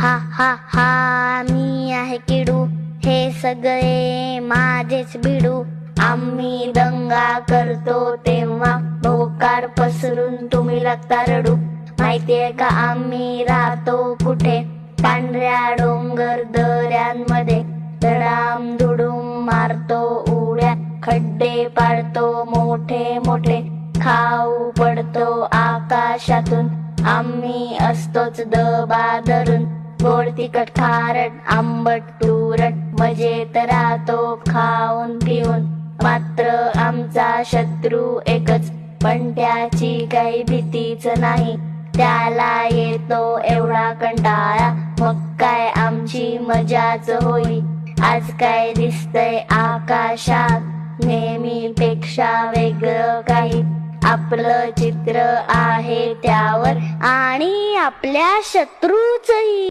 हा हा हा मी आहे किडू. हे सगळे माझेच बिडू. आम्ही दंगा करतो तेव्हा भोकार पसरून तुम्ही लागता रडू. माहितीये का आम्ही राहतो कुठे? पांढऱ्या डोंगर दऱ्यांमध्ये. धडाम धुडूम मारतो उड्या. खड्डे पाडतो मोठे मोठे. खाऊ पडतो आकाशातून. आम्ही असतोच दबा धरून तिखट खारट आंबट तुरट मजेत राहतो खाऊन पिऊन. मात्र आमचा शत्रू एकच पण त्याची काही भीतीच नाही. त्याला येतो एवढा कंटाळा मग काय आमची मजाच होई. आज काय दिसतंय आकाशात नेहमीपेक्षा वेगळं काही. आपलं चित्र आहे त्यावर आणि आपल्या शत्रूचही.